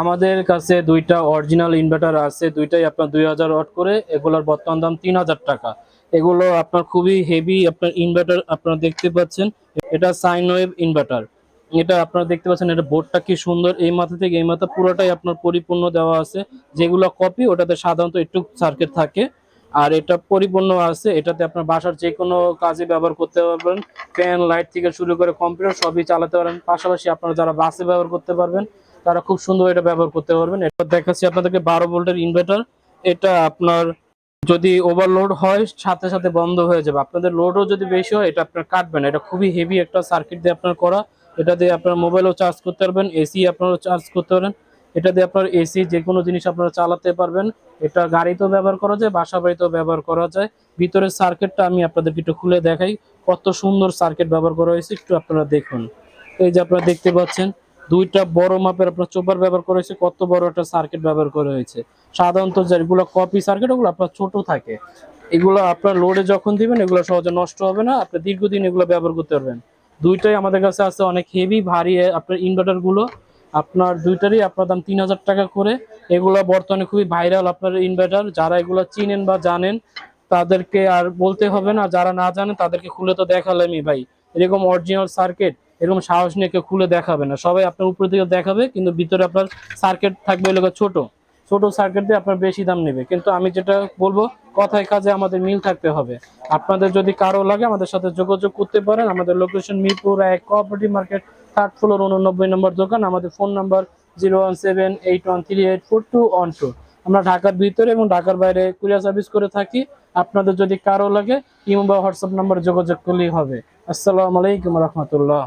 আমাদের কাছে দুইটা অরিজিনাল ইনভার্টার আছে, দুইটাই আপনার দুই হাজার ওয়াট করে, এগুলোর বর্তমান দাম তিন হাজার টাকা। এগুলো আপনার খুবই হেভি আপনার ইনভার্টার আপনারা দেখতে পাচ্ছেন, এটা সাইন ওয়েভ ইনভার্টার এটা আপনারা দেখতে পাচ্ছেন, এটা বোর্ডটা কি সুন্দর, এই মাথা থেকে এই মাথা পুরোটাই আপনার পরিপূর্ণ দেওয়া আছে। যেগুলো কপি ওটাতে সাধারণত একটু সার্কিট থাকে। আর এটা পরিপূর্ণ আছে, এটাতে আপনার বাসার যে কোনো কাজে ব্যবহার করতে পারবেন। ফ্যান লাইট থেকে শুরু করে কম্পিউটার সবই চালাতে পারেন পাশাপাশি আপনারা যারা বাসে ব্যবহার করতে পারবেন তারা খুব সুন্দর এটা ব্যবহার করতে পারবেন। এরপর দেখাচ্ছি আপনাদেরকে বারো ভোল্টের ইনভার্টার এটা আপনার যদি ওভারলোড হয়, সাথে সাথে বন্ধ হয়ে যাবে। আপনাদের লোডও যদি বেশি হয়, এটা আপনার কাটবে না। এটা খুবই হেভি একটা সার্কিট দিয়ে আপনার করা। এটা দিয়ে আপনার মোবাইলও চার্জ করতে পারবেন এসি আপনারা চার্জ করতে পারেন। এটা দিয়ে আপনার এসি যে কোনো জিনিস আপনারা চালাতে পারবেন। এটা গাড়িতেও ব্যবহার করা যায়, বাসা বাড়িতেও ব্যবহার করা যায়। ভিতরের সার্কিটটা আমি আপনাদেরকে একটু খুলে দেখাই। কত সুন্দর সার্কিট ব্যবহার করা হয়েছে, একটু আপনারা দেখুন। এই যে আপনারা দেখতে পাচ্ছেন দুইটা বড় মাপের আপনার চোপার ব্যবহার করা হয়েছে, কত বড় একটা সার্কিট ব্যবহার করা হয়েছে। সাধারণত যেগুলো কপি সার্কিট ওগুলো আপনার ছোট থাকে। এগুলো আপনার লোডে যখন দিবেন, এগুলো সহজে নষ্ট হবে না। আপনি দীর্ঘদিন এগুলো ব্যবহার করতে পারবেন। দুইটাই আমাদের কাছে আছে অনেক হেভি ভারী আপনার ইনভার্টারগুলো। আপনার দুইটারই আপনার দাম তিন হাজার টাকা করে। এগুলো বর্তমানে খুবই ভাইরাল আপনার ইনভার্টার যারা এগুলো চিনেন বা জানেন, তাদেরকে আর বলতে হবে না। যারা না জানেন, তাদেরকে খুলে তো দেখালামই ভাই। এরকম অরিজিনাল সার্কিট এরকম সাহস নিয়ে কেউ খুলে দেখাবে না। সবাই আপনার উপর দিকে দেখাবে, কিন্তু ভিতরে আপনার সার্কিট থাকবে এলাকা ছোট। ছোট সার্কিট দিয়ে আপনার বেশি দাম নেবে। কিন্তু আমি যেটা বলব, কথায় কাজে আমাদের মিল থাকতে হবে। আপনাদের যদি কারও লাগে, আমাদের সাথে যোগাযোগ করতে পারেন। আমাদের লোকেশন মিরপুর এক কোঅপারেটিভ মার্কেট থার্ড ফ্লোর উননব্বই নম্বর দোকান। আমাদের phone number zero one seven eight one three eight four two one two আমরা ঢাকার ভিতরে এবং ঢাকার বাইরে কুরিয়ার সার্ভিস করে থাকি। আপনাদের যদি কারও লাগে, ইমো বা হোয়াটসঅ্যাপ নাম্বার যোগাযোগ করলেই হবে। আসসালামু আলাইকুম রহমতুল্লাহ।